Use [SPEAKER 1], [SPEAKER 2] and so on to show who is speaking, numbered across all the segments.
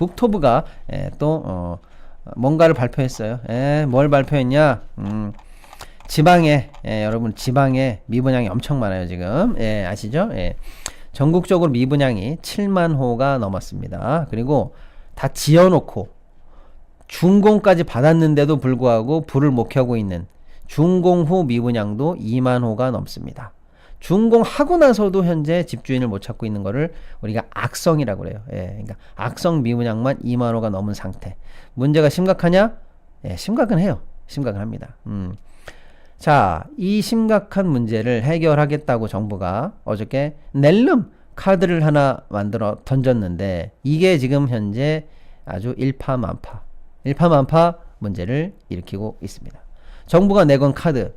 [SPEAKER 1] 국토부가 예, 또 어, 뭔가를 발표했어요. 예, 뭘 발표했냐? 음, 지방에 예, 여러분 지방에 미분양이 엄청 많아요 지금. 예, 아시죠? 예. 전국적으로 미분양이 7만 호가 넘었습니다. 그리고 다 지어놓고 준공까지 받았는데도 불구하고 불을 못 켜고 있는 준공 후 미분양도 2만 호가 넘습니다. 준공하고 나서도 현재 집주인을 못 찾고 있는 거를 우리가 악성이라고 그래요. 예, 그러니까 악성 미분양만 2만 호가 넘은 상태. 문제가 심각하냐? 예, 심각은 해요. 심각은 합니다. 음. 자, 이 심각한 문제를 해결하겠다고 정부가 어저께 낼름 카드를 하나 만들어 던졌는데 이게 지금 현재 아주 일파만파, 일파만파 문제를 일으키고 있습니다. 정부가 내건 카드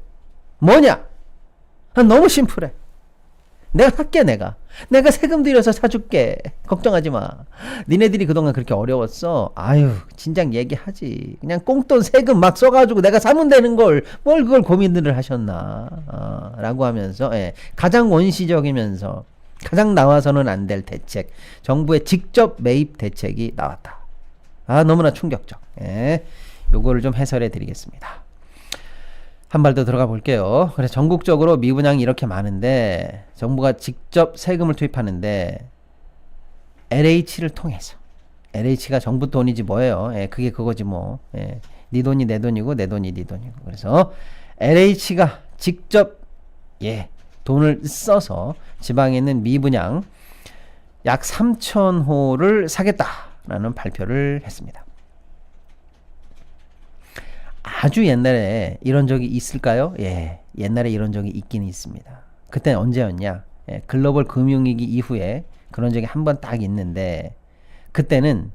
[SPEAKER 1] 뭐냐? 아, 너무 심플해. 내가 살게 내가. 내가 세금 들여서 사줄게. 걱정하지 마. 니네들이 그동안 그렇게 어려웠어. 아유 진작 얘기하지. 그냥 꽁돈 세금 막 써가지고 내가 사면 되는 걸 뭘 그걸 고민들을 하셨나. 어, 라고 하면서 예, 가장 원시적이면서 가장 나와서는 안 될 대책. 정부의 직접 매입 대책이 나왔다. 아 너무나 충격적. 예, 요거를 좀 해설해 드리겠습니다. 한 발 더 들어가 볼게요. 그래서 전국적으로 미분양이 이렇게 많은데 정부가 직접 세금을 투입하는데 LH를 통해서 LH가 정부 돈이지 뭐예요? 예, 그게 그거지 뭐. 예, 네 돈이 내 돈이고 내 돈이 네 돈이고. 그래서 LH가 직접 예, 돈을 써서 지방에 있는 미분양 약 3천 호를 사겠다라는 발표를 했습니다. 아주 옛날에 이런 적이 있을까요? 예, 옛날에 이런 적이 있긴 있습니다. 그때 언제였냐? 예, 글로벌 금융위기 이후에 그런 적이 한 번 딱 있는데 그때는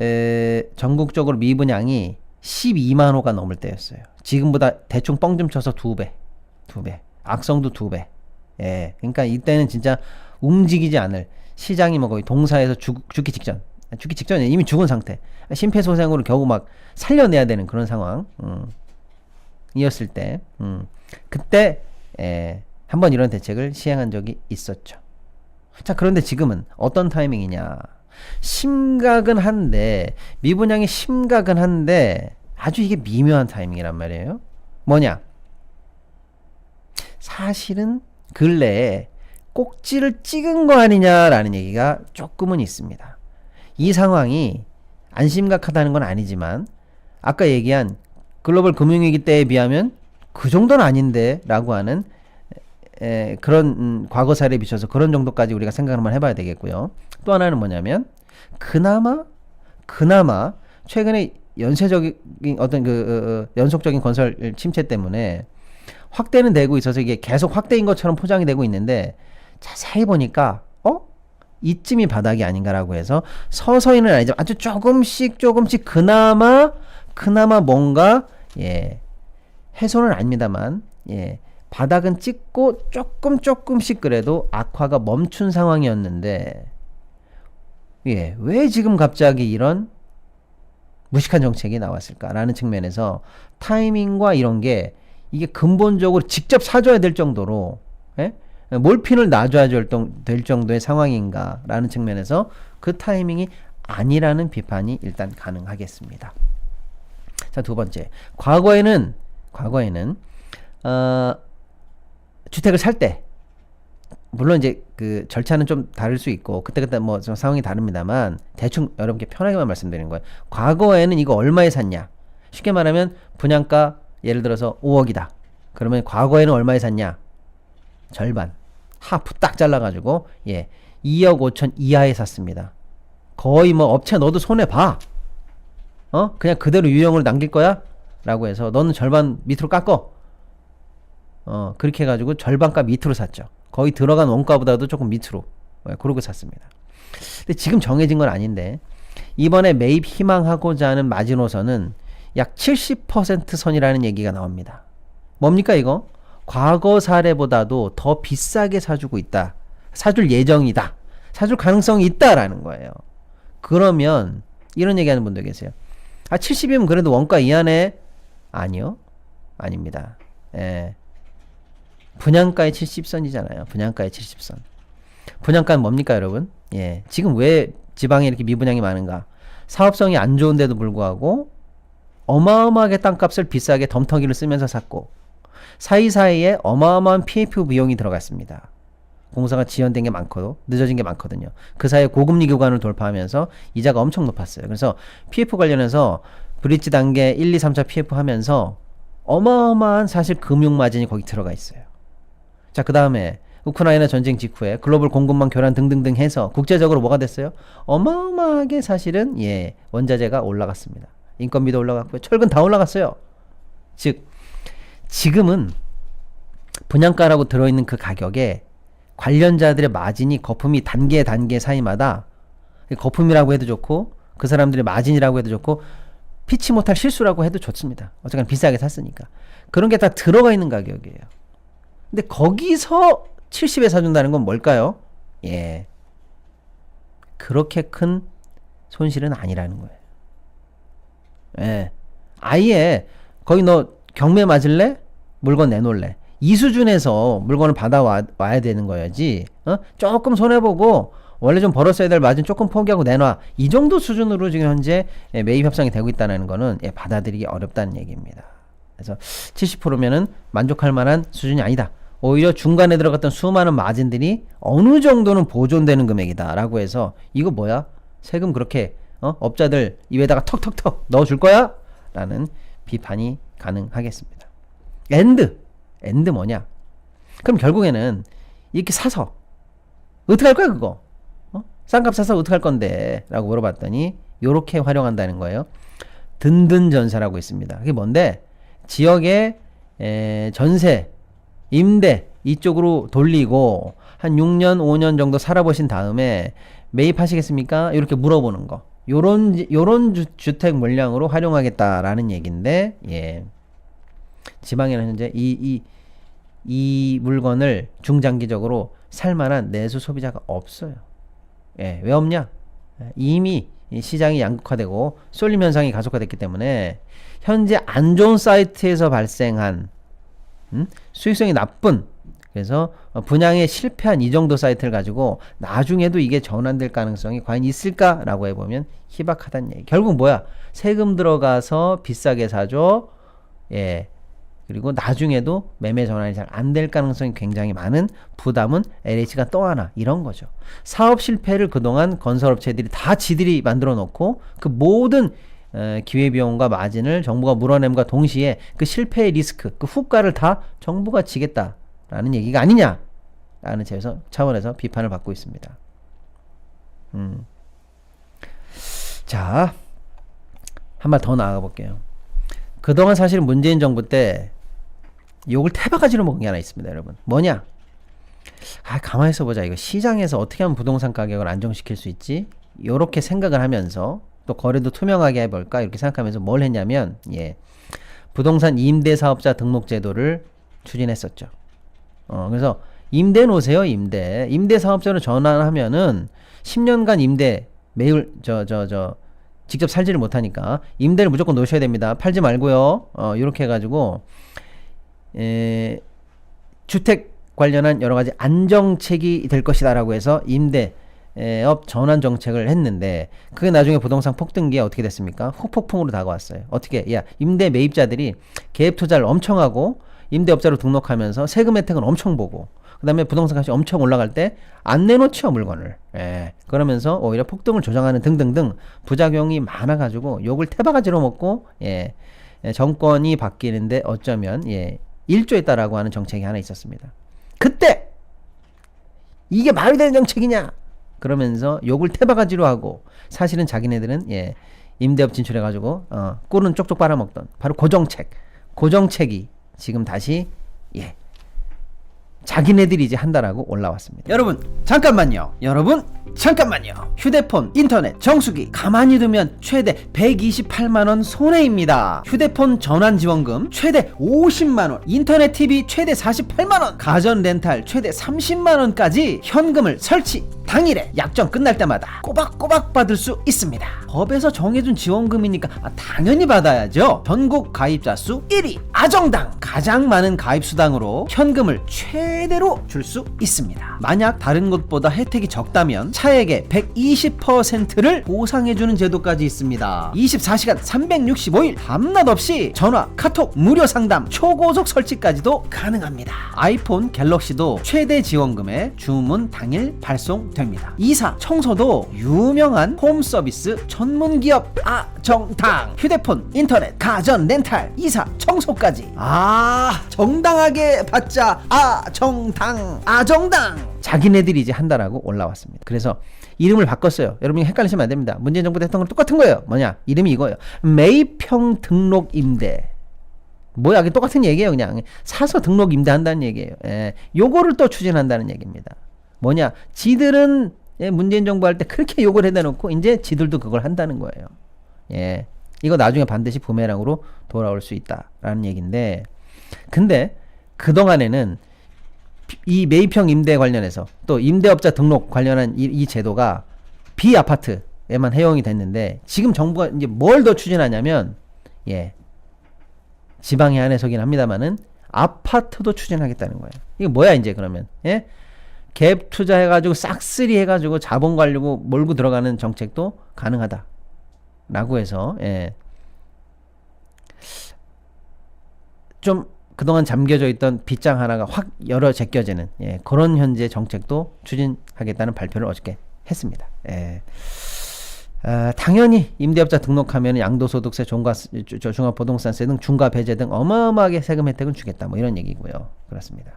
[SPEAKER 1] 에, 전국적으로 미분양이 12만 호가 넘을 때였어요. 지금보다 대충 뻥 좀 쳐서 두 배, 두 배, 악성도 두 배. 예, 그러니까 이때는 진짜 움직이지 않을 시장이 뭐 거의 동사에서 죽, 죽기 직전, 죽기 직전에 이미 죽은 상태, 심폐소생으로 겨우 막 살려내야 되는 그런 상황. 음, 이었을 때, 음, 그때 에, 한번 이런 대책을 시행한 적이 있었죠. 자, 그런데 지금은 어떤 타이밍이냐? 심각은 한데 미분양이 심각은 한데 아주 이게 미묘한 타이밍이란 말이에요. 뭐냐? 사실은 근래에 꼭지를 찍은 거 아니냐라는 얘기가 조금은 있습니다. 이 상황이 안 심각하다는 건 아니지만 아까 얘기한 글로벌 금융위기 때에 비하면 그 정도는 아닌데라고 하는 에, 그런 음, 과거 사례에 비춰서 그런 정도까지 우리가 생각을 한번 해봐야 되겠고요. 또 하나는 뭐냐면 그나마 그나마 최근에 연쇄적인 어떤 그 어, 어, 연속적인 건설 침체 때문에 확대는 되고 있어서 이게 계속 확대인 것처럼 포장이 되고 있는데 자세히 보니까 어 이쯤이 바닥이 아닌가라고 해서 서서히는 아니지만 아주 조금씩 조금씩 그나마 그나마 뭔가 예 해소는 아닙니다만 예 바닥은 찍고 조금 조금씩 그래도 악화가 멈춘 상황이었는데 예 왜 지금 갑자기 이런 무식한 정책이 나왔을까라는 측면에서 타이밍과 이런 게 이게 근본적으로 직접 사줘야 될 정도로 예? 몰핀을 놔줘야 될 정도의 상황인가라는 측면에서 그 타이밍이 아니라는 비판이 일단 가능하겠습니다. 자, 두 번째. 과거에는, 과거에는, 어, 주택을 살 때, 물론 이제 그 절차는 좀 다를 수 있고, 그때그때 뭐 좀 상황이 다릅니다만, 대충 여러분께 편하게만 말씀드리는 거예요. 과거에는 이거 얼마에 샀냐? 쉽게 말하면 분양가 예를 들어서 5억이다. 그러면 과거에는 얼마에 샀냐? 절반. 하프 딱 잘라가지고 예 2억 5천 이하에 샀습니다. 거의 뭐 업체 너도 손해 봐. 어 그냥 그대로 유형으로 남길 거야? 라고 해서 너는 절반 밑으로 깎어. 어 그렇게 해가지고 절반가 밑으로 샀죠. 거의 들어간 원가보다도 조금 밑으로 예, 그러고 샀습니다. 근데 지금 정해진 건 아닌데 이번에 매입 희망하고자 하는 마지노선은 약 70% 선이라는 얘기가 나옵니다. 뭡니까 이거? 과거 사례보다도 더 비싸게 사주고 있다. 사줄 예정이다. 사줄 가능성이 있다라는 거예요. 그러면 이런 얘기하는 분도 계세요. 아 70이면 그래도 원가 이하네. 아니요. 아닙니다. 예. 분양가의 70선이잖아요. 분양가의 70선. 분양가는 뭡니까, 여러분? 예. 지금 왜 지방에 이렇게 미분양이 많은가? 사업성이 안 좋은데도 불구하고 어마어마하게 땅값을 비싸게 덤터기를 쓰면서 샀고 사이사이에 어마어마한 PF 비용이 들어갔습니다. 공사가 지연된 게 많고 늦어진 게 많거든요. 그 사이에 고금리 구간을 돌파하면서 이자가 엄청 높았어요. 그래서 PF 관련해서 브릿지 단계 1, 2, 3차 PF 하면서 어마어마한 사실 금융 마진이 거기 들어가 있어요. 자, 그 다음에 우크라이나 전쟁 직후에 글로벌 공급망 교란 등등등 해서 국제적으로 뭐가 됐어요? 어마어마하게 사실은 예, 원자재가 올라갔습니다. 인건비도 올라갔고요. 철근 다 올라갔어요. 즉 지금은 분양가라고 들어있는 그 가격에 관련자들의 마진이 거품이 단계 단계 사이마다 거품이라고 해도 좋고 그 사람들의 마진이라고 해도 좋고 피치 못할 실수라고 해도 좋습니다. 어쨌든 비싸게 샀으니까. 그런 게 다 들어가 있는 가격이에요. 근데 거기서 70에 사준다는 건 뭘까요? 예. 그렇게 큰 손실은 아니라는 거예요. 예. 아예 거기 너 경매 맞을래? 물건 내놓을래? 이 수준에서 물건을 받아와 와야 되는 거야지. 어? 조금 손해 보고 원래 좀 벌었어야 될 마진 조금 포기하고 내놔. 이 정도 수준으로 지금 현재 예, 매입 협상이 되고 있다는 거는 예, 받아들이기 어렵다는 얘기입니다. 그래서 70%면은 만족할 만한 수준이 아니다. 오히려 중간에 들어갔던 수많은 마진들이 어느 정도는 보존되는 금액이다라고 해서 이거 뭐야? 세금 그렇게 어? 업자들 입에다가 턱턱턱 넣어줄 거야? 라는 비판이 가능하겠습니다. 엔드 엔드 뭐냐? 그럼 결국에는 이렇게 사서 어떻게 할 거야 그거? 어? 싼값 사서 어떻게 할 건데? 라고 물어봤더니 요렇게 활용한다는 거예요. 든든 전세라고 있습니다. 그게 뭔데? 지역의 에, 전세, 임대 이쪽으로 돌리고 한 6년, 5년 정도 살아보신 다음에 매입하시겠습니까? 이렇게 물어보는 거. 요런 요런 주, 주택 물량으로 활용하겠다라는 얘기인데 예. 지방에는 현재 이, 이, 이 물건을 중장기적으로 살 만한 내수 소비자가 없어요. 예, 왜 없냐? 이미 이 시장이 양극화되고 쏠림 현상이 가속화됐기 때문에 현재 안 좋은 사이트에서 발생한 음? 수익성이 나쁜 그래서 어, 분양에 실패한 이 정도 사이트를 가지고 나중에도 이게 전환될 가능성이 과연 있을까라고 해보면 희박하다는 얘기. 결국 뭐야? 세금 들어가서 비싸게 사줘. 예. 그리고 나중에도 매매 전환이 잘 안 될 가능성이 굉장히 많은 부담은 LH가 또 하나 이런 거죠. 사업 실패를 그동안 건설업체들이 다 지들이 만들어 놓고 그 모든 에, 기회비용과 마진을 정부가 물어냄과 동시에 그 실패의 리스크, 그 후가를 다 정부가 지겠다라는 얘기가 아니냐라는 차원에서 비판을 받고 있습니다. 음. 자, 한 발 더 나아가 볼게요. 그동안 사실 문재인 정부 때 욕을 태바가지로 먹은 게 하나 있습니다, 여러분. 뭐냐? 아, 가만히 있어 보자. 이거 시장에서 어떻게 하면 부동산 가격을 안정시킬 수 있지? 요렇게 생각을 하면서 또 거래도 투명하게 해볼까? 이렇게 생각하면서 뭘 했냐면, 예. 부동산 임대 사업자 등록 제도를 추진했었죠. 어, 그래서 임대 놓으세요, 임대. 임대 사업자로 전환하면은 10년간 임대 매일 저저 저 직접 살지를 못하니까 임대를 무조건 놓으셔야 됩니다. 팔지 말고요. 어, 이렇게 해가지고 에, 주택 관련한 여러 가지 안정책이 될 것이다라고 해서 임대업 전환 정책을 했는데 그게 나중에 부동산 폭등기에 어떻게 됐습니까? 후폭풍으로 다가왔어요. 어떻게? 야 임대 매입자들이 개입 투자를 엄청 하고 임대업자로 등록하면서 세금 혜택은 엄청 보고 그다음에 부동산 값이 엄청 올라갈 때 안 내놓죠 물건을. 예. 그러면서 오히려 폭등을 조장하는 등등등 부작용이 많아가지고 욕을 태바가지로 먹고 예. 예, 정권이 바뀌는데 어쩌면 예. 일조했다라고 하는 정책이 하나 있었습니다. 그때 이게 말이 되는 정책이냐? 그러면서 욕을 태바가지로 하고 사실은 자기네들은 예. 임대업 진출해가지고 어, 꿀은 쪽쪽 빨아먹던 바로 고정책, 고정책이 지금 다시 예. 자기네들이 이제 한다라고 올라왔습니다. 여러분 잠깐만요. 여러분 잠깐만요. 휴대폰, 인터넷, 정수기 가만히 두면 최대 128만 원 손해입니다. 휴대폰 전환 지원금 최대 50만 원, 인터넷 TV 최대 48만 원, 가전 렌탈 최대 30만 원까지 현금을 설치 당일에 약정 끝날 때마다 꼬박꼬박 받을 수 있습니다. 법에서 정해준 지원금이니까 아, 당연히 받아야죠. 전국 가입자 수 1위 아정당 가장 많은 가입 수당으로 현금을 최대로 줄 수 있습니다. 만약 다른 곳보다 혜택이 적다면 차액의 120%를 보상해주는 제도까지 있습니다. 24시간 365일 밤낮 없이 전화, 카톡, 무료 상담, 초고속 설치까지도 가능합니다. 아이폰 갤럭시도 최대 지원금에 주문 당일 발송됩니다. 이사, 청소도 유명한 홈 서비스 전문 기업 아정당 휴대폰, 인터넷, 가전, 렌탈, 이사, 청소까지 아 정당하게 받자 아 정당 아 정당 자기네들이 이제 한다라고 올라왔습니다. 그래서 이름을 바꿨어요. 여러분이 헷갈리시면 안 됩니다. 문재인 정부 대통령 똑같은 거예요. 뭐냐? 이름이 이거예요. 매입형 등록 임대. 뭐야, 이게 똑같은 얘기예요. 그냥 사서 등록 임대한다는 얘기예요. 예, 요거를 또 추진한다는 얘기입니다. 뭐냐? 지들은 예, 문재인 정부 할 때 그렇게 욕을 해다 놓고 이제 지들도 그걸 한다는 거예요. 예. 이거 나중에 반드시 부메랑으로 돌아올 수 있다라는 얘기인데 근데 그동안에는 이 매입형 임대 관련해서 또 임대업자 등록 관련한 이, 이 제도가 비아파트에만 해용이 됐는데 지금 정부가 이제 뭘 더 추진하냐면 예 지방에 한해서긴 합니다만은 아파트도 추진하겠다는 거예요. 이게 뭐야 이제 그러면 예? 갭 투자해가지고 싹쓸이 해가지고 자본 관리고 몰고 들어가는 정책도 가능하다 라고 해서 예. 좀 그동안 잠겨져 있던 빗장 하나가 확 열어 제껴지는 예, 그런 현재 정책도 추진하겠다는 발표를 어저께 했습니다. 예. 아, 당연히 임대업자 등록하면 양도소득세, 종가, 종합부동산세 등 중과 배제 등 어마어마하게 세금 혜택을 주겠다. 뭐 이런 얘기고요. 그렇습니다.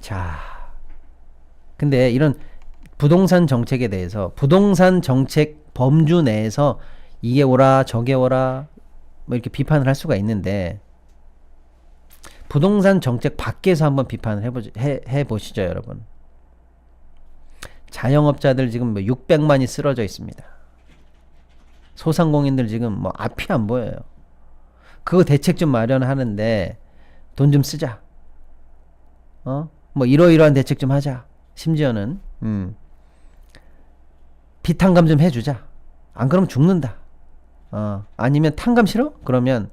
[SPEAKER 1] 자, 근데 이런 부동산 정책에 대해서 부동산 정책 범주 내에서 이게 오라 저게 오라 뭐 이렇게 비판을 할 수가 있는데 부동산 정책 밖에서 한번 비판을 해보, 해, 해보시죠 여러분. 자영업자들 지금 뭐 600만이 쓰러져 있습니다. 소상공인들 지금 뭐 앞이 안 보여요. 그거 대책 좀 마련하는데 돈 좀 쓰자. 어? 뭐 이러이러한 대책 좀 하자. 심지어는 음. 비탄감 좀 해주자 안 그러면 죽는다 어, 아니면 탕감 싫어? 그러면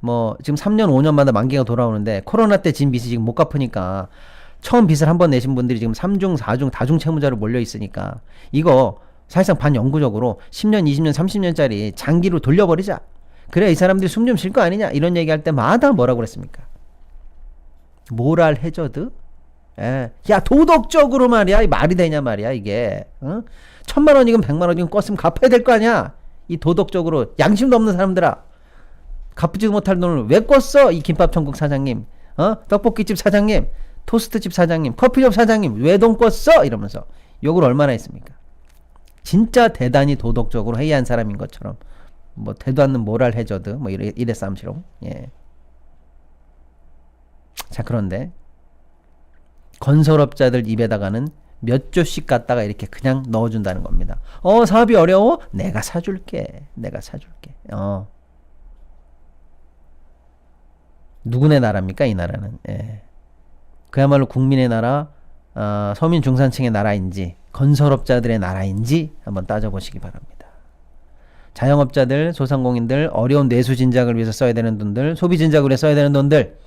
[SPEAKER 1] 뭐 지금 3년 5년마다 만기가 돌아오는데 코로나 때 진 빚이 지금 못 갚으니까 처음 빚을 한 번 내신 분들이 지금 3중, 4중, 다중 채무자로 몰려 있으니까 이거 사실상 반영구적으로 10년, 20년, 30년짜리 장기로 돌려버리자. 그래야 이 사람들이 숨 좀 쉴 거 아니냐 이런 얘기할 때마다 뭐라고 그랬습니까? 모랄 해저드? 예. 야 도덕적으로 말이야. 이 말이 되냐 말이야 이게. 어? 천만 원이건 백만 원이건 껐으면 갚아야 될 거 아니야. 이 도덕적으로 양심도 없는 사람들아. 갚지도 못할 돈을 왜 꿨어? 이 김밥 천국 사장님. 어? 떡볶이집 사장님. 토스트집 사장님. 커피숍 사장님. 왜돈 꿨어? 이러면서. 욕을 얼마나 했습니까? 진짜 대단히 도덕적으로 해이한 사람인 것처럼. 뭐 대도 않는 모랄 해저드 뭐 이래 싸움치롱. 예. 자 그런데 건설업자들 입에다가는 몇 조씩 갖다가 이렇게 그냥 넣어준다는 겁니다. 어, 사업이 어려워? 내가 사줄게. 내가 사줄게. 어. 누구네 나라입니까? 이 나라는. 예. 그야말로 국민의 나라, 어, 서민 중산층의 나라인지, 건설업자들의 나라인지 한번 따져보시기 바랍니다. 자영업자들, 소상공인들, 어려운 내수 진작을 위해서 써야 되는 돈들, 소비 진작을 위해 써야 되는 돈들,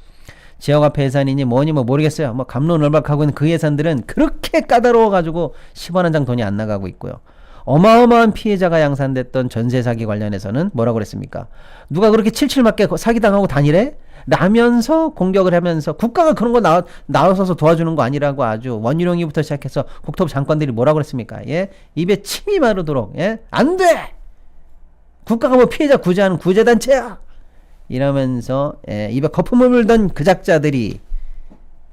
[SPEAKER 1] 지역화폐 예산이니 뭐니 뭐 모르겠어요. 뭐 감론을박하고 있는 그 예산들은 그렇게 까다로워 가지고 10원 한 장 돈이 안 나가고 있고요. 어마어마한 피해자가 양산됐던 전세 사기 관련해서는 뭐라고 그랬습니까? 누가 그렇게 칠칠 맞게 사기당하고 다니래? 라면서 공격을 하면서 국가가 그런 거 나, 나서서 도와주는 거 아니라고 아주 원희룡이부터 시작해서 국토부 장관들이 뭐라고 그랬습니까? 예? 입에 침이 마르도록, 예? 안 돼! 국가가 뭐 피해자 구제하는 구제단체야! 이러면서 예, 입에 거품을 물던 그 작자들이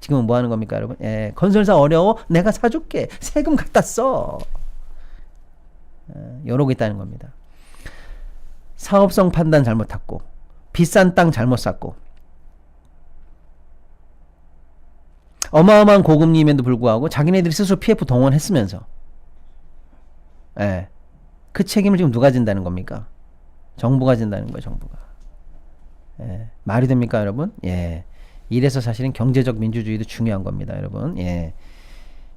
[SPEAKER 1] 지금은 뭐 하는 겁니까, 여러분? 예, 건설사 어려워? 내가 사줄게. 세금 갖다 써. 예, 이러고 있다는 겁니다. 사업성 판단 잘못했고, 비싼 땅 잘못 샀고, 어마어마한 고금리임에도 불구하고 자기네들이 스스로 PF 동원했으면서, 예, 그 책임을 지금 누가 진다는 겁니까? 정부가 진다는 거예요, 정부가. 예, 말이 됩니까, 여러분? 예. 이래서 사실은 경제적 민주주의도 중요한 겁니다, 여러분. 예.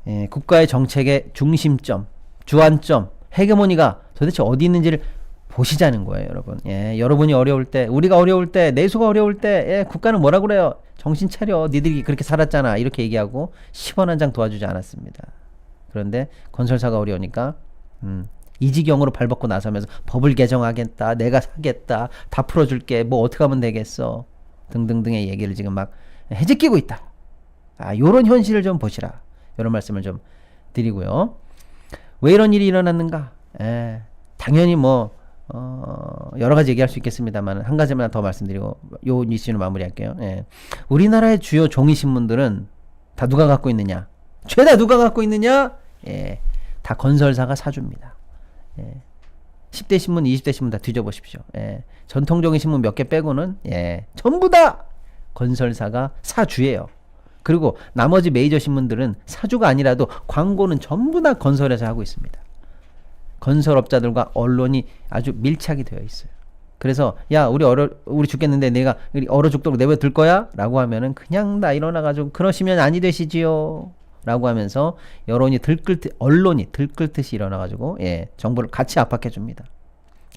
[SPEAKER 1] 예, 국가의 정책의 중심점, 주안점, 헤게모니가 도대체 어디 있는지를 보시자는 거예요, 여러분. 예, 여러분이 어려울 때, 우리가 어려울 때, 내수가 어려울 때, 예, 국가는 뭐라 그래요? 정신 차려. 니들이 그렇게 살았잖아. 이렇게 얘기하고 10원 한 장 도와주지 않았습니다. 그런데 건설사가 어려우니까 음, 이지경으로 발벗고 나서면서 법을 개정하겠다, 내가 사겠다, 다 풀어줄게, 뭐 어떻게 하면 되겠어, 등등등의 얘기를 지금 막 해제끼고 있다. 아, 요런 현실을 좀 보시라. 이런 말씀을 좀 드리고요. 왜 이런 일이 일어났는가? 예, 당연히 뭐 어, 여러 가지 얘기할 수 있겠습니다만 한 가지만 더 말씀드리고 요 이슈는 마무리할게요. 예. 우리나라의 주요 종이 신문들은 다 누가 갖고 있느냐? 죄다 누가 갖고 있느냐? 예, 다 건설사가 사줍니다. 예. 10대 신문, 20대 신문 다 뒤져보십시오. 예. 전통적인 신문 몇 개 빼고는 예, 전부 다 건설사가 사주예요. 그리고 나머지 메이저 신문들은 사주가 아니라도 광고는 전부 다 건설회사 하고 있습니다. 건설업자들과 언론이 아주 밀착이 되어 있어요. 그래서 야 우리 얼어 우리 죽겠는데 내가 얼어 죽도록 내버려 둘 거야라고 하면은 그냥 다 일어나 가지고 그러시면 아니 되시지요. 라고 하면서 여론이 들끓듯 언론이 들끓듯이 일어나 가지고 예 정부를 같이 압박해 줍니다.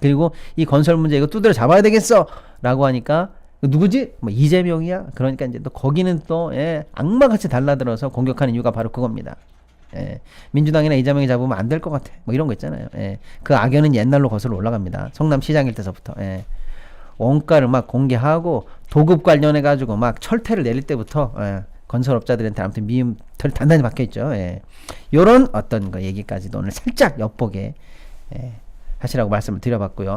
[SPEAKER 1] 그리고 이 건설 문제 이거 두드려 잡아야 되겠어 라고 하니까 누구지? 뭐 이재명이야. 그러니까 이제 또 거기는 또 예, 악마같이 달라들어서 공격하는 이유가 바로 그겁니다. 예, 민주당이나 이재명이 잡으면 안 될 것 같아. 뭐 이런 거 있잖아요. 예, 그 악연은 옛날로 거슬러 올라갑니다. 성남시장일 때서부터. 예. 원가를 막 공개하고 도급 관련해 가지고 막 철퇴를 내릴 때부터 예, 건설업자들한테 아무튼 미움 털 단단히 있죠. 예. 요런 어떤 거 얘기까지도 오늘 살짝 엿보게 예, 하시라고 말씀을 드려봤고요.